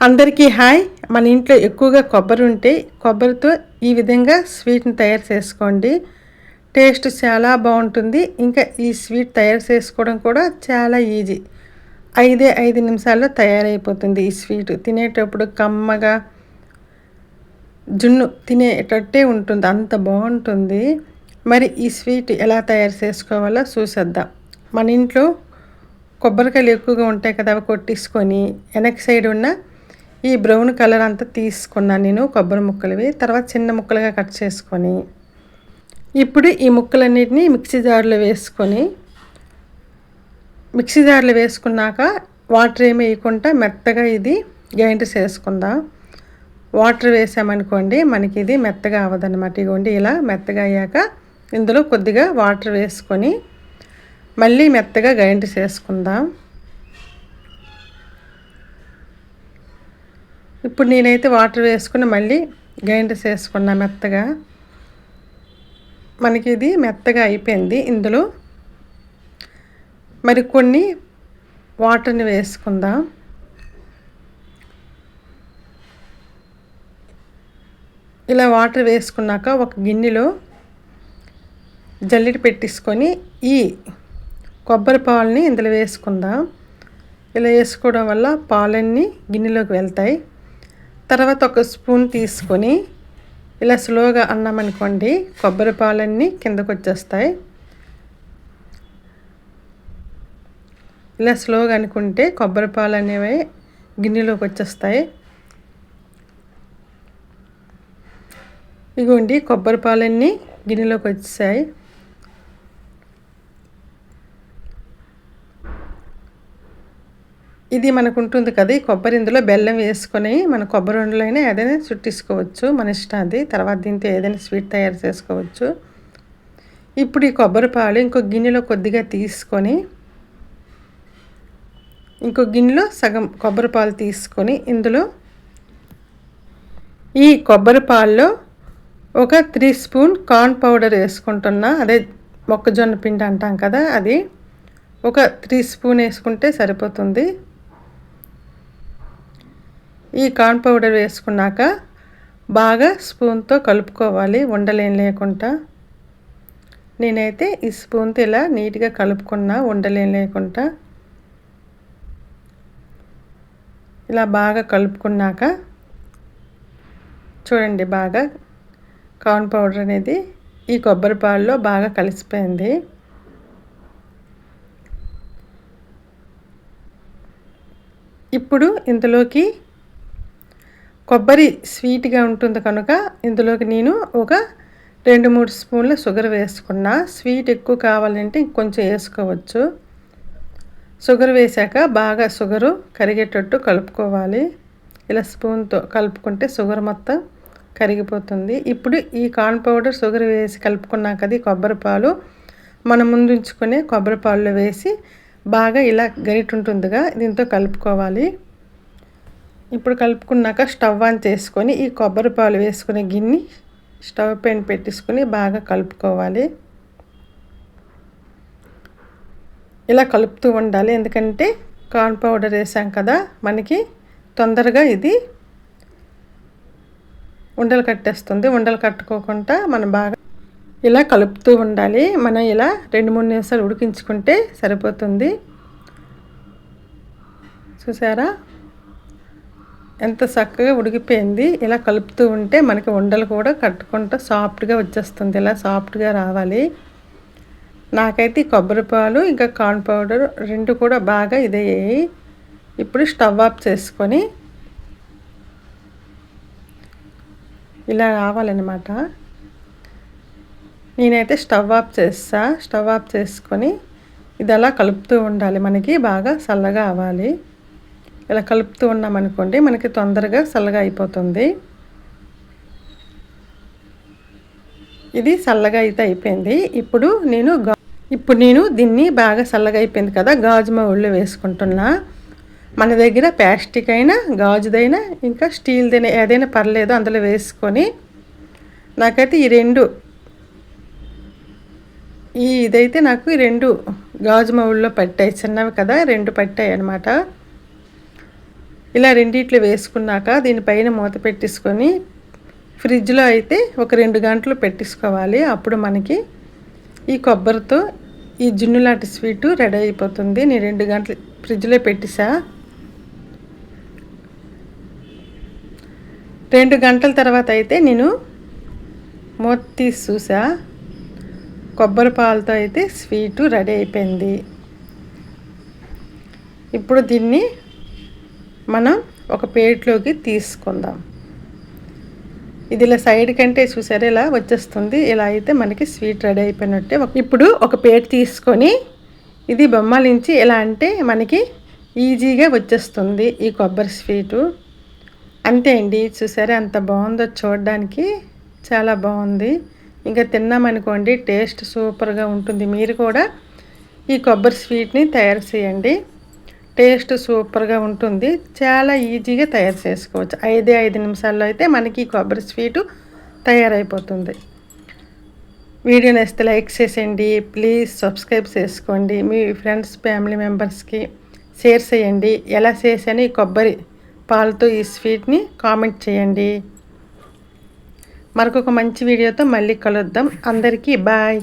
అందరికీ హాయ్. మన ఇంట్లో ఎక్కువగా కొబ్బరి ఉంటే కొబ్బరితో ఈ విధంగా స్వీట్ని తయారు చేసుకోండి. టేస్ట్ చాలా బాగుంటుంది. ఇంకా ఈ స్వీట్ తయారు చేసుకోవడం కూడా చాలా ఈజీ. ఐదే ఐదు నిమిషాల్లో తయారైపోతుంది ఈ స్వీట్. తినేటప్పుడు కమ్మగా జున్ను తినేటట్టే ఉంటుంది. అంత బాగుంటుంది. మరి ఈ స్వీట్ ఎలా తయారు చేసుకోవాలో చూసేద్దాం. మన ఇంట్లో కొబ్బరికాయలు ఎక్కువగా ఉంటాయి కదా అవి కొట్టించుకొని వెనక సైడ్ ఉన్న ఈ బ్రౌన్ కలర్ అంతా తీసుకున్నాను నేను కొబ్బరి ముక్కలవి. తర్వాత చిన్న ముక్కలుగా కట్ చేసుకొని ఇప్పుడు ఈ ముక్కలన్నిటిని మిక్సీ జార్లో వేసుకొని మిక్సీ జార్లో వేసుకున్నాక వాటర్ ఏమి వేయకుండా మెత్తగా ఇది గ్రైండ్ చేసుకుందాం. వాటర్ వేసామనుకోండి మనకి ఇది మెత్తగా అవ్వదన్నమాట. ఇగోండి ఇలా మెత్తగా అయ్యాక ఇందులో కొద్దిగా వాటర్ వేసుకొని మళ్ళీ మెత్తగా గ్రైండ్ చేసుకుందాం. ఇప్పుడు నేనైతే వాటర్ వేసుకుని మళ్ళీ గ్రైండ్ చేసుకున్నా మెత్తగా. మనకి ఇది మెత్తగా అయిపోయింది. ఇందులో మరి కొన్ని వాటర్ని వేసుకుందాం. ఇలా వాటర్ వేసుకున్నాక ఒక గిన్నెలో జల్లెడ పెట్టేసుకొని ఈ కొబ్బరి పాలని ఇందులో వేసుకుందాం. ఇలా వేసుకోవడం వల్ల పాలన్నీ గిన్నెలోకి వెళ్తాయి. తర్వాత ఒక స్పూన్ తీసుకొని ఇలా స్లోగా అన్నామనుకోండి కొబ్బరి పాలన్నీ కిందకు వచ్చేస్తాయి ఇలా స్లోగా అనుకుంటే కొబ్బరి పాలు అనేవి గిన్నెలోకి వచ్చేస్తాయి ఇగోండి కొబ్బరి పాలన్నీ గిన్నెలోకి వచ్చాయి ఇది మనకు ఉంటుంది కదా ఈ కొబ్బరి ఇందులో బెల్లం వేసుకొని మన కొబ్బరి ఉండలైనా ఏదైనా చుట్టించుకోవచ్చు మన ఇష్టం అది తర్వాత దీంతో ఏదైనా స్వీట్ తయారు చేసుకోవచ్చు. ఇప్పుడు ఈ కొబ్బరి పాలు ఇంకో గిన్నెలో కొద్దిగా తీసుకొని ఇంకో గిన్నెలో సగం కొబ్బరి పాలు తీసుకొని ఇందులో ఈ కొబ్బరి పాల్లో ఒక త్రీ స్పూన్ కార్న్ పౌడర్ వేసుకుంటున్నా. అదే మొక్కజొన్న పిండి అంటాం కదా అది ఒక త్రీ స్పూన్ వేసుకుంటే సరిపోతుంది. ఈ కార్న్ పౌడర్ వేసుకున్నాక బాగా స్పూన్తో కలుపుకోవాలి ఉండలేం లేకుండా. నేనైతే ఈ స్పూన్తో ఇలా నీట్గా కలుపుకున్నా ఉండలేం లేకుండా. ఇలా బాగా కలుపుకున్నాక చూడండి బాగా కార్న్ పౌడర్ అనేది ఈ కొబ్బరి పాలలో బాగా కలిసిపోయింది. ఇప్పుడు ఇంతలోకి కొబ్బరి స్వీట్గా ఉంటుంది కనుక ఇందులోకి నేను ఒక రెండు మూడు స్పూన్ల షుగర్ వేసుకున్నా. స్వీట్ ఎక్కువ కావాలంటే ఇంకొంచెం వేసుకోవచ్చు. షుగర్ వేసాక బాగా షుగరు కరిగేటట్టు కలుపుకోవాలి. ఇలా స్పూన్తో కలుపుకుంటే షుగర్ మొత్తం కరిగిపోతుంది. ఇప్పుడు ఈ కార్న్ పౌడర్ షుగర్ వేసి కలుపుకున్నాక అది కొబ్బరి పాలు. మనం ముందుంచుకునే కొబ్బరి పాలు వేసి బాగా ఇలా గరిట ఉంటుందిగా దీంతో కలుపుకోవాలి. ఇప్పుడు కలుపుకున్నాక స్టవ్ ఆన్ చేసుకొని ఈ కొబ్బరి పాలు వేసుకునే గిన్నె స్టవ్ పైన పెట్టేసుకొని బాగా కలుపుకోవాలి. ఇలా కలుపుతూ ఉండాలి. ఎందుకంటే కార్న్ పౌడర్ వేసాం కదా మనకి తొందరగా ఇది ఉండలు కట్టేస్తుంది. ఉండలు కట్టుకోకుండా మనం బాగా ఇలా కలుపుతూ ఉండాలి. మనం ఇలా రెండు మూడు నిమిషాలు ఉడికించుకుంటే సరిపోతుంది. చూసారా? ఎంత చక్కగా ఉడికిపోయింది ఇలా కలుపుతూ ఉంటే మనకి ఉండలు కూడా కట్టుకుంటూ సాఫ్ట్గా వచ్చేస్తుంది ఇలా సాఫ్ట్గా రావాలి. నాకైతే కొబ్బరి పాలు ఇంకా కార్న్ పౌడర్ రెండు కూడా బాగా ఇదయ్యాయి. ఇప్పుడు స్టవ్ ఆఫ్ చేసుకొని ఇలా రావాలన్నమాట. నేనైతే స్టవ్ ఆఫ్ చేస్తా స్టవ్ ఆఫ్ చేసుకొని ఇది అలా కలుపుతూ ఉండాలి మనకి బాగా చల్లగా అవ్వాలి. ఇలా కలుపుతూ ఉన్నామనుకోండి మనకి తొందరగా చల్లగా అయిపోతుంది. ఇది చల్లగా అయితే అయిపోయింది. ఇప్పుడు నేను ఇప్పుడు నేను దీన్ని బాగా చల్లగా అయిపోయింది కదా గాజు మౌళ్ళు వేసుకుంటున్నా. మన దగ్గర ప్లాస్టిక్ అయినా గాజుదైనా ఇంకా స్టీల్దైనా ఏదైనా పర్లేదు అందులో వేసుకొని నాకైతే ఈ రెండు ఈ ఇదైతే నాకు ఈ రెండు గాజు మౌళ్ళలో పట్టాయి చిన్నవి కదా రెండు పట్టాయి అనమాట ఇలా రెండిట్లు వేసుకున్నాక దీనిపైన మూత పెట్టేసుకొని ఫ్రిడ్జ్లో అయితే ఒక రెండు గంటలు పెట్టేసుకోవాలి. అప్పుడు మనకి ఈ కొబ్బరితో ఈ జున్ను లాంటి స్వీటు రెడీ అయిపోతుంది. నేను రెండు గంటలు ఫ్రిడ్జ్లో పెట్టేసా. రెండు గంటల తర్వాత అయితే నేను మూత తీసి చూసా. కొబ్బరి పాలతో అయితే స్వీటు రెడీ అయిపోయింది. ఇప్పుడు దీన్ని మనం ఒక ప్లేట్లోకి తీసుకుందాం. ఇది ఇలా సైడ్ కంటే చూసారు ఇలా వచ్చేస్తుంది. ఇలా అయితే మనకి స్వీట్ రెడీ అయిపోయినట్టే. ఇప్పుడు ఒక ప్లేట్ తీసుకొని ఇది బొమ్మలించి ఎలా అంటే మనకి ఈజీగా వచ్చేస్తుంది ఈ కొబ్బరి స్వీటు. అంతే అండి. చూసారా అంత బాగుందో చూడడానికి. చాలా బాగుంది. ఇంకా తిన్నామనుకోండి టేస్ట్ సూపర్గా ఉంటుంది. మీరు కూడా ఈ కొబ్బరి స్వీట్ని తయారు చేయండి. టేస్ట్ సూపర్గా ఉంటుంది. చాలా ఈజీగా తయారు చేసుకోవచ్చు. ఐదే ఐదు నిమిషాల్లో అయితే మనకి కొబ్బరి స్వీటు తయారైపోతుంది. వీడియో నచ్చితే లైక్ చేసేయండి. ప్లీజ్ సబ్స్క్రైబ్ చేసుకోండి. మీ ఫ్రెండ్స్ ఫ్యామిలీ మెంబర్స్కి షేర్ చేయండి. ఎలా చేసాను ఈ కొబ్బరి పాలతో ఈ స్వీట్ని కామెంట్ చేయండి. మరొక మంచి వీడియోతో మళ్ళీ కలుద్దాం. అందరికీ బాయ్.